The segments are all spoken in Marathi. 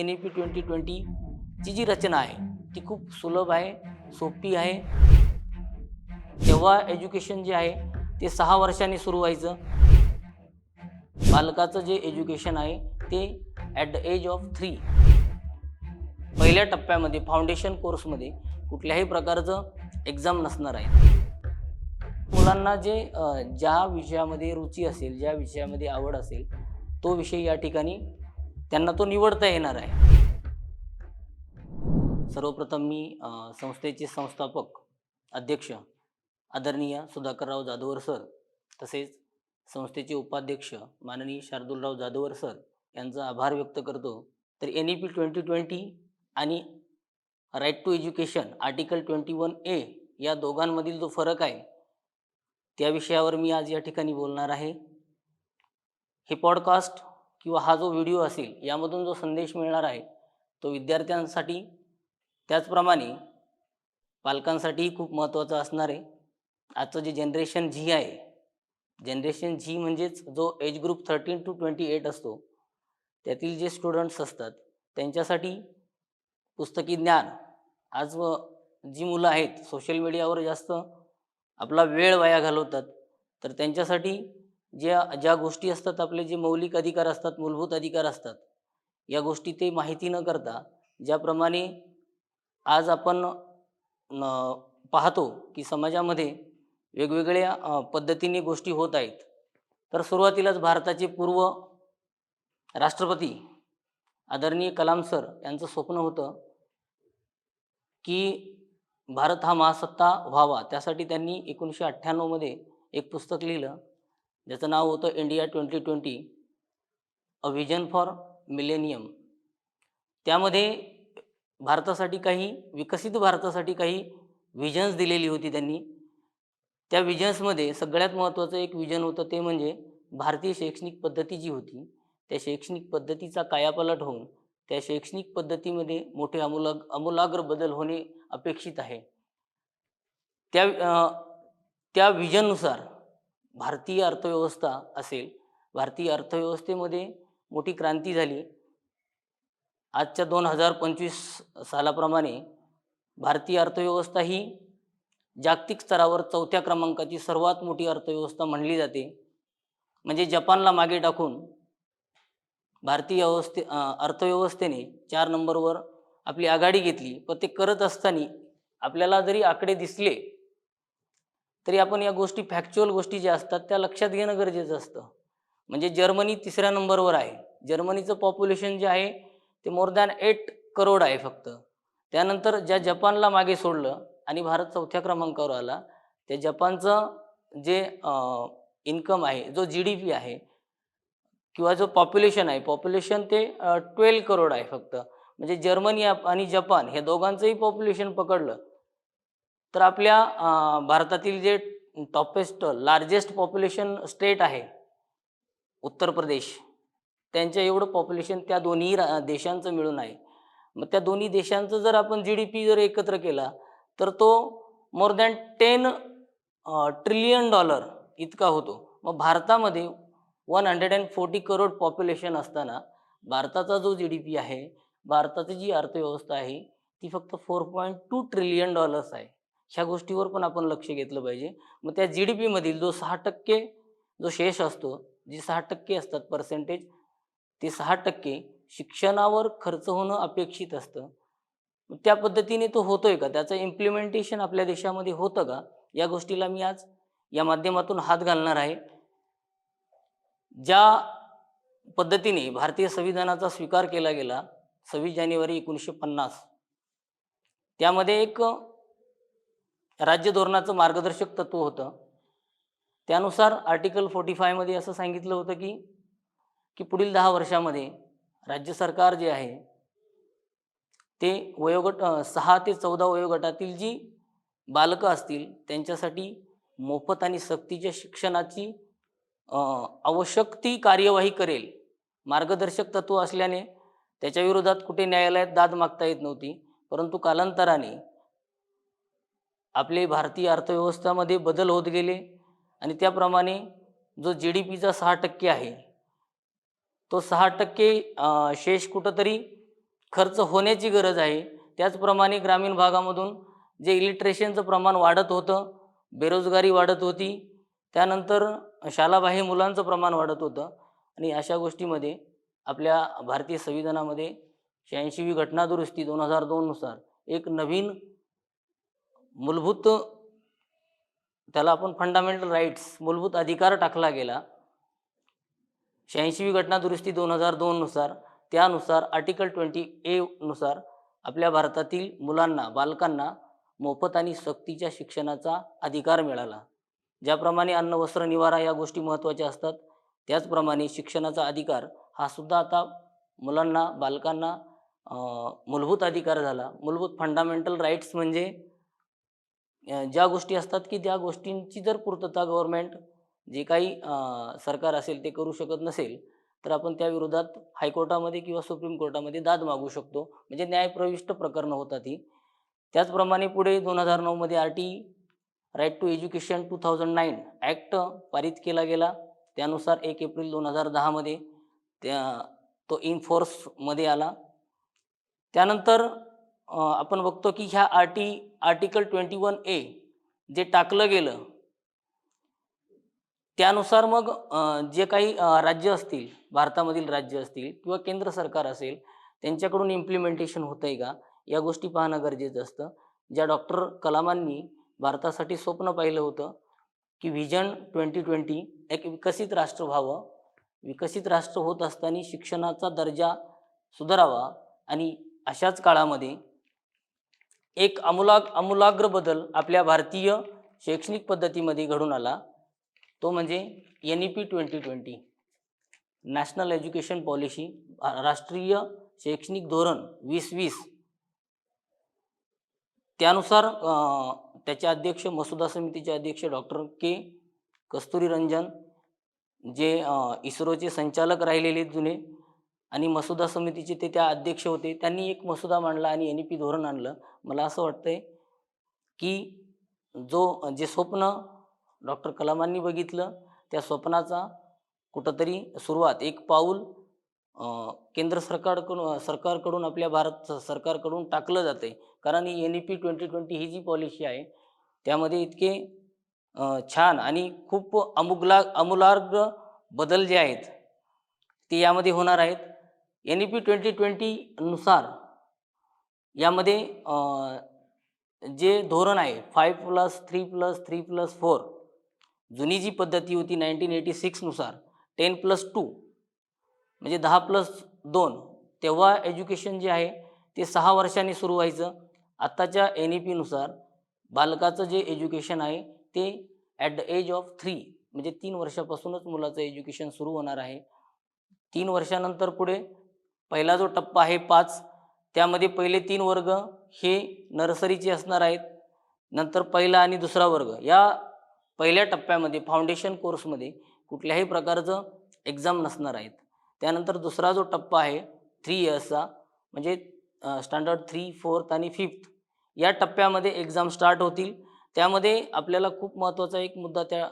एन ई पी ट्वेंटी ट्वेंटीची जी रचना आहे ती खूप सुलभ आहे सोपी आहे. तेव्हा एज्युकेशन जे आहे ते सहा वर्षांनी सुरू व्हायचं. बालकाचं जे एज्युकेशन आहे ते at the age of three पहिल्या टप्प्यामध्ये फाउंडेशन कोर्समध्ये कुठल्याही प्रकारचं एक्झाम नसणार आहे. मुलांना जे ज्या विषयामध्ये रुची असेल ज्या विषयामध्ये आवड असेल तो विषय या ठिकाणी त्यांना तो निवडता येणार आहे. सर्वप्रथम मी संस्थेचे संस्थापक अध्यक्ष आदरणीय सुधाकरराव जाधवर सर तसेच संस्थेचे उपाध्यक्ष माननीय शार्दूलराव जाधवर सर यांचा आभार व्यक्त करतो. तर N E P twenty twenty आणि right to education article twenty one A या दोघांमधील जो फरक आहे त्या विषयावर मी आज या ठिकाणी बोलणार आहे. हे पॉडकास्ट किंवा हा जो व्हिडिओ असेल यामधून जो संदेश मिळणार आहे तो विद्यार्थ्यांसाठी त्याचप्रमाणे पालकांसाठीही खूप महत्त्वाचा असणार आहे. आजचं जे जनरेशन झी आहे जनरेशन झी म्हणजेच जो age group thirteen to twenty eight असतो त्यातील जे स्टुडंट्स असतात त्यांच्यासाठी पुस्तकी ज्ञान आज व जी मुलं आहेत सोशल मीडियावर जास्त आपला वेळ वाया घालवतात तर त्यांच्यासाठी ज्या ज्या गोष्टी असतात आपले जे मौलिक अधिकार असतात मूलभूत अधिकार असतात या गोष्टी ते माहिती न करता ज्याप्रमाणे आज आपण पाहतो की समाजामध्ये वेगवेगळ्या पद्धतीने गोष्टी होत आहेत. तर सुरुवातीलाच भारताचे पूर्व राष्ट्रपती आदरणीय कलाम सर यांचं स्वप्न होतं की भारत हा महासत्ता व्हावा. त्यासाठी त्यांनी एकोणीसशे अठ्ठ्याण्णवमध्ये एक पुस्तक लिहिलं. ज्याचं नाव होतं India twenty twenty a vision for millennium. त्यामध्ये भारतासाठी काही विकसित भारतासाठी काही विजन्स दिलेली होती त्यांनी. त्या विजन्समध्ये सगळ्यात महत्त्वाचं एक विजन होतं ते म्हणजे भारतीय शैक्षणिक पद्धती जी होती त्या शैक्षणिक पद्धतीचा कायापालट होऊन त्या शैक्षणिक पद्धतीमध्ये मोठे अमूलाग अमूलाग्र बदल होणे अपेक्षित आहे. त्या त्या विजननुसार भारतीय अर्थव्यवस्था असेल भारतीय अर्थव्यवस्थेमध्ये मोठी क्रांती झाली. आजच्या दोन हजार पंचवीस सालाप्रमाणे भारतीय अर्थव्यवस्था ही जागतिक स्तरावर चौथ्या क्रमांकाची सर्वात मोठी अर्थव्यवस्था म्हणली जाते. म्हणजे जपानला मागे टाकून भारतीय अवस्थे अर्थव्यवस्थेने चार नंबरवर आपली आघाडी घेतली. पण ते करत असताना आपल्याला जरी आकडे दिसले तरी आपण या गोष्टी फॅक्च्युअल गोष्टी ज्या असतात त्या लक्षात घेणं गरजेचं असतं. म्हणजे जर्मनी तिसऱ्या नंबरवर आहे. जर्मनीचं पॉप्युलेशन जे आहे ते मोर दॅन एट करोड आहे फक्त. त्यानंतर ज्या जपानला मागे सोडलं आणि भारत चौथ्या क्रमांकावर आला त्या जपानचं जे इन्कम आहे जो जी डी पी आहे किंवा जो पॉप्युलेशन आहे पॉप्युलेशन ते ट्वेल्व करोड आहे फक्त. म्हणजे जर्मनी आणि जपान हे दोघांचंही पॉप्युलेशन पकडलं तर आपल्या भारतातील जे टॉपेस्ट लार्जेस्ट पॉप्युलेशन स्टेट आहे उत्तर प्रदेश त्यांच्या एवढं पॉप्युलेशन त्या दोन्ही रा देशांचं मिळून आहे. मग त्या दोन्ही देशांचं जर आपण जी डी पी जर एकत्र केला तर तो more than ten trillion dollar इतका होतो. मग भारतामध्ये one hundred and forty crore population असताना भारताचा जो जी डी पी आहे भारताची जी अर्थव्यवस्था आहे ती फक्त four point two trillion dollars आहे. ह्या गोष्टीवर पण आपण लक्ष घेतलं पाहिजे. मग त्या जी डी पीमधील जो सहा टक्के जो शेष असतो जी सहा टक्के असतात पर्सेंटेज ते सहा टक्के शिक्षणावर खर्च होणं अपेक्षित असतं. त्या पद्धतीने तो होतोय का? त्याचं इम्प्लिमेंटेशन आपल्या देशामध्ये होतं का? या गोष्टीला मी आज या माध्यमातून हात घालणार आहे. ज्या पद्धतीने भारतीय संविधानाचा स्वीकार केला गेला सव्वीस जानेवारी एकोणीसशे पन्नास त्यामध्ये एक राज्य धोरणाचं मार्गदर्शक तत्व होतं. त्यानुसार आर्टिकल फोर्टी फायमध्ये असं सांगितलं होतं की की पुढील दहा वर्षामध्ये राज्य सरकार जे आहे ते वयोगट सहा ते चौदा वयोगटातील जी बालकं असतील त्यांच्यासाठी मोफत आणि सक्तीच्या शिक्षणाची आवश्यक ती कार्यवाही करेल. मार्गदर्शक तत्व असल्याने त्याच्या विरोधात कुठे न्यायालयात दाद मागता येत नव्हती परंतु कालांतराने आपले भारतीय अर्थव्यवस्थामध्ये बदल होत गेले आणि त्याप्रमाणे जो जी डी पीचा सहा टक्के आहे तो सहा टक्के शेष कुठंतरी खर्च होण्याची गरज आहे. त्याचप्रमाणे ग्रामीण भागामधून जे इलिट्रेशनचं प्रमाण वाढत होतं बेरोजगारी वाढत होती त्यानंतर शालाबाह्य मुलांचं प्रमाण वाढत होतं आणि अशा गोष्टीमध्ये आपल्या भारतीय संविधानामध्ये शहाऐंशीवी घटनादुरुस्ती दोन हजार दोननुसार एक नवीन मूलभूत त्याला आपण फंडामेंटल राईट्स मूलभूत अधिकार टाकला गेला. शहाऐंशीवी घटनादुरुस्ती दोन हजार दोननुसार त्यानुसार आर्टिकल ट्वेंटी एनुसार आपल्या भारतातील मुलांना बालकांना मोफत आणि सक्तीच्या शिक्षणाचा अधिकार मिळाला. ज्याप्रमाणे अन्न वस्त्र निवारा या गोष्टी महत्त्वाच्या असतात त्याचप्रमाणे शिक्षणाचा अधिकार हा सुद्धा आता मुलांना बालकांना मूलभूत अधिकार झाला. मूलभूत फंडामेंटल राईट्स म्हणजे ज्या गोष्टी असतात की त्या गोष्टींची जर पूर्तता गव्हर्मेंट जे काही सरकार असेल ते करू शकत नसेल तर आपण त्या विरोधात हायकोर्टामध्ये किंवा सुप्रीम कोर्टामध्ये दाद मागू शकतो. म्हणजे न्यायप्रविष्ट प्रकरणं होतात ही. त्याचप्रमाणे पुढे दोन हजार नऊमध्ये R T right to education two thousand nine act पारित केला गेला. त्यानुसार एक एप्रिल दोन हजार दहामध्ये त्या तो इनफोर्समध्ये आला. त्यानंतर आपण बघतो की ह्या आर्टी आर्टिकल ट्वेंटी वन ए जे टाकलं गेलं त्यानुसार मग जे काही राज्य असतील भारतामधील राज्य असतील किंवा केंद्र सरकार असेल त्यांच्याकडून इम्प्लिमेंटेशन होतं आहे का? या गोष्टी पाहणं गरजेचं असतं. ज्या डॉक्टर कलामांनी भारतासाठी स्वप्न पाहिलं होतं की व्हिजन ट्वेंटी ट्वेंटी एक विकसित राष्ट्र व्हावं विकसित राष्ट्र होत असताना शिक्षणाचा दर्जा सुधारावा आणि अशाच काळामध्ये एक आमूलाग आमूलाग्र बदल आपल्या भारतीय शैक्षणिक पद्धतीमध्ये घडून आला. तो म्हणजे N E P twenty twenty national education policy राष्ट्रीय शैक्षणिक धोरण वीस वीस. त्यानुसार त्याचे अध्यक्ष मसुदा समितीचे अध्यक्ष डॉक्टर के कस्तुरी रंजन जे इस्रोचे संचालक राहिलेले जुने आणि मसुदा समितीचे ते त्या अध्यक्ष होते. त्यांनी एक मसुदा मांडला आणि एन ई पी धोरण आणलं. मला असं वाटतंय की जो जे स्वप्न डॉक्टर कलामांनी बघितलं त्या स्वप्नाचा कुठंतरी सुरुवात एक पाऊल केंद्र सरकारकडून सरकारकडून आपल्या भारत सरकारकडून टाकलं जाते कारण ही N E P twenty twenty ही जी पॉलिसी आहे त्यामध्ये इतके छान आणि खूप अमुगला अमूलाग्र बदल जे आहेत ते यामध्ये होणार आहेत. एन ई पी ट्वेंटी ट्वेंटीनुसार यामध्ये जे धोरण आहे five plus three plus three plus four जुनी जी पद्धती होती नाईन्टीन एटी सिक्सनुसार टेन प्लस टू म्हणजे दहा प्लस दोन तेव्हा एज्युकेशन जे आहे ते सहा वर्षांनी सुरू व्हायचं. आत्ताच्या एन ई पीनुसार बालकाचं जे एज्युकेशन आहे ते at the age of three म्हणजे तीन वर्षापासूनच मुलाचं एज्युकेशन सुरू होणार आहे. तीन वर्षानंतर पुढे पहिला जो टप्पा आहे पाच त्यामध्ये पहिले तीन वर्ग हे नर्सरीचे असणार आहेत. नंतर पहिला आणि दुसरा वर्ग. या पहिल्या टप्प्यामध्ये फाउंडेशन कोर्समध्ये कुठल्याही प्रकारचं एक्झाम नसणार आहेत. त्यानंतर दुसरा जो टप्पा आहे थ्री इयर्सचा म्हणजे स्टँडर्ड थ्री फोर्थ आणि फिफ्थ या टप्प्यामध्ये एक्झाम स्टार्ट होतील. त्यामध्ये आपल्याला खूप महत्त्वाचा एक मुद्दा त्या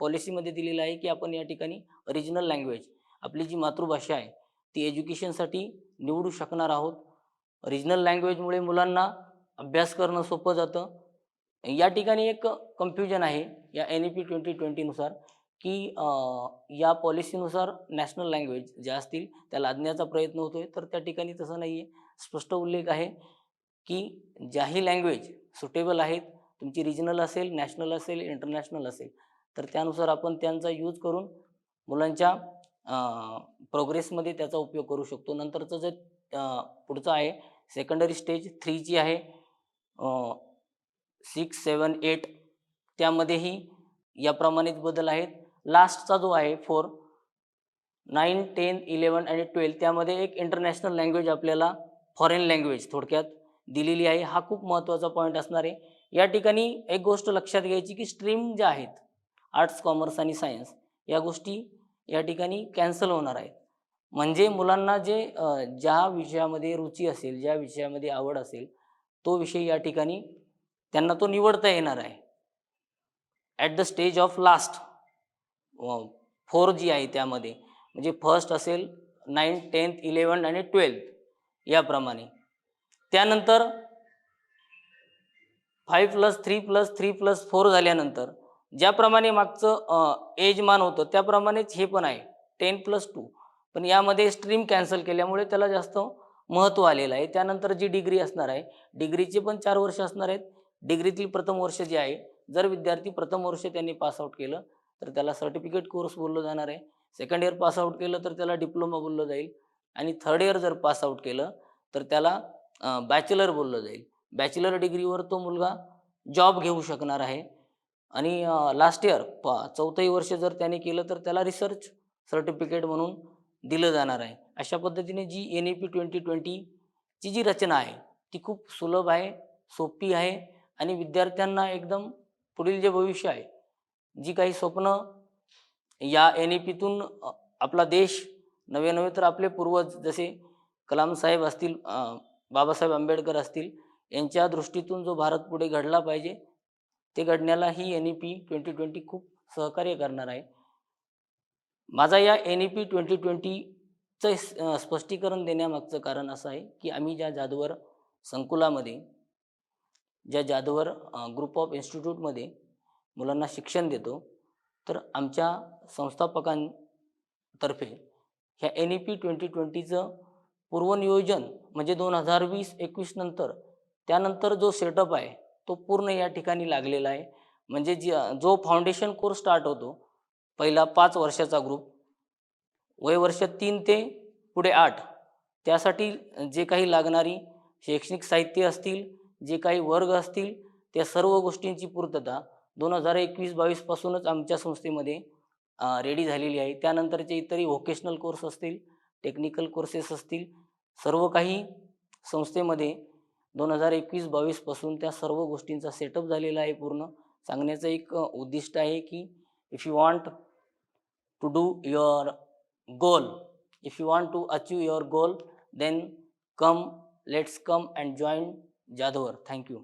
पॉलिसीमध्ये दिलेला आहे की आपण या ठिकाणी ओरिजिनल लँग्वेज आपली जी मातृभाषा आहे ती एज्युकेशनसाठी निवडू शकणार आहोत. रिजनल लँग्वेजमुळे मुलांना अभ्यास करणं सोपं जातं. या ठिकाणी एक कन्फ्युजन आहे या एन ई पी ट्वेंटी ट्वेंटीनुसार की या पॉलिसीनुसार नॅशनल लँग्वेज ज्या असतील त्या लादण्याचा प्रयत्न होतो आहे तर त्या ठिकाणी तसं नाही आहे स्पष्ट उल्लेख आहे की ज्याही लँग्वेज सुटेबल आहेत तुमची रिजनल असेल नॅशनल असेल इंटरनॅशनल असेल तर त्यानुसार आपण त्यांचा यूज करून मुलांच्या प्रोग्रेसमध्ये त्याचा उपयोग करू शकतो. नंतरचं जे पुढचं आहे सेकंडरी स्टेज थ्री जी आहे सिक्स सेवन एट त्यामध्येही याप्रमाणेच बदल आहेत. लास्टचा जो आहे फोर नाईन टेन इलेवन आणि ट्वेल्व त्यामध्ये एक इंटरनॅशनल लँग्वेज आपल्याला फॉरेन लँग्वेज थोडक्यात दिलेली आहे. हा खूप महत्त्वाचा पॉईंट असणार आहे. या ठिकाणी एक गोष्ट लक्षात घ्यायची की स्ट्रीम ज्या आहेत आर्ट्स कॉमर्स आणि सायन्स या गोष्टी या ठिकाणी कॅन्सल होणार आहेत. म्हणजे मुलांना जे ज्या विषयामध्ये रुची असेल ज्या विषयामध्ये आवड असेल तो विषय या ठिकाणी त्यांना तो निवडता येणार आहे. At the stage of last four जी आहे त्यामध्ये. म्हणजे फर्स्ट असेल नाईन टेन्थ इलेवन आणि ट्वेल्थ याप्रमाणे. त्यानंतर five plus three plus three plus four झाल्यानंतर ज्याप्रमाणे मागचं एज मान होतं त्याप्रमाणेच हे पण आहे. टेन प्लस टू पण यामध्ये स्ट्रीम कॅन्सल केल्यामुळे त्याला जास्त महत्त्व आलेलं आहे. त्यानंतर जी डिग्री असणार आहे डिग्रीचे पण चार वर्ष असणार आहेत. डिग्रीतील प्रथम वर्ष जे आहे जर विद्यार्थी प्रथम वर्ष त्यांनी पासआउट केलं तर त्याला सर्टिफिकेट कोर्स बोललं जाणार आहे. सेकंड इयर पासआउट केलं तर त्याला डिप्लोमा बोललं जाईल. आणि थर्ड इयर जर पासआउट केलं तर त्याला बॅचलर बोललं जाईल. बॅचलर डिग्रीवर तो मुलगा जॉब घेऊ शकणार आहे. आणि लास्ट इयर प चौथंही वर्ष जर त्याने केलं तर त्याला रिसर्च सर्टिफिकेट म्हणून दिलं जाणार आहे. अशा पद्धतीने जी एन ई पी ट्वेंटी ट्वेंटीची जी रचना आहे ती खूप सुलभ आहे सोपी आहे आणि विद्यार्थ्यांना एकदम पुढील जे भविष्य आहे जी काही स्वप्न या एन ई पीतून आपला देश नवे नवे तर आपले पूर्वज जसे कलाम साहेब असतील बाबासाहेब आंबेडकर असतील यांच्या दृष्टीतून जो भारत पुढे घडला पाहिजे ते घडण्याला ही N E P twenty twenty खूप सहकार्य करणार आहे. माझा या एन ई पी ट्वेंटी ट्वेंटीचं स्पष्टीकरण देण्यामागचं कारण असं आहे की आम्ही ज्या जादूवर संकुलामध्ये ज्या जादूवर ग्रुप ऑफ इन्स्टिट्यूटमध्ये मुलांना शिक्षण देतो तर आमच्या संस्थापकांतर्फे ह्या एन ई पी ट्वेंटी ट्वेंटीचं पूर्वनियोजन म्हणजे दोन हजार वीस एकवीस नंतर त्यानंतर जो सेटअप आहे तो पूर्ण या ठिकाणी लागलेला आहे. म्हणजे जी जो फाउंडेशन कोर्स स्टार्ट होतो पहिला पाच वर्षाचा ग्रुप वयवर्ष तीन ते पुढे आठ त्यासाठी जे काही लागणारी शैक्षणिक साहित्य असतील जे काही वर्ग असतील त्या सर्व गोष्टींची पूर्तता दोन हजार एकवीस बावीसपासूनच आमच्या संस्थेमध्ये रेडी झालेली आहे. त्यानंतरचे इतरही व्होकेशनल कोर्स असतील टेक्निकल कोर्सेस असतील सर्व काही संस्थेमध्ये दोन हजार एकवीस बावीसपासून त्या सर्व गोष्टींचा सेटअप झालेला आहे पूर्ण. सांगण्याचं एक उद्दिष्ट आहे की if you want to do your goal if you want to achieve your goal then come let's come and join Jadhavar thank you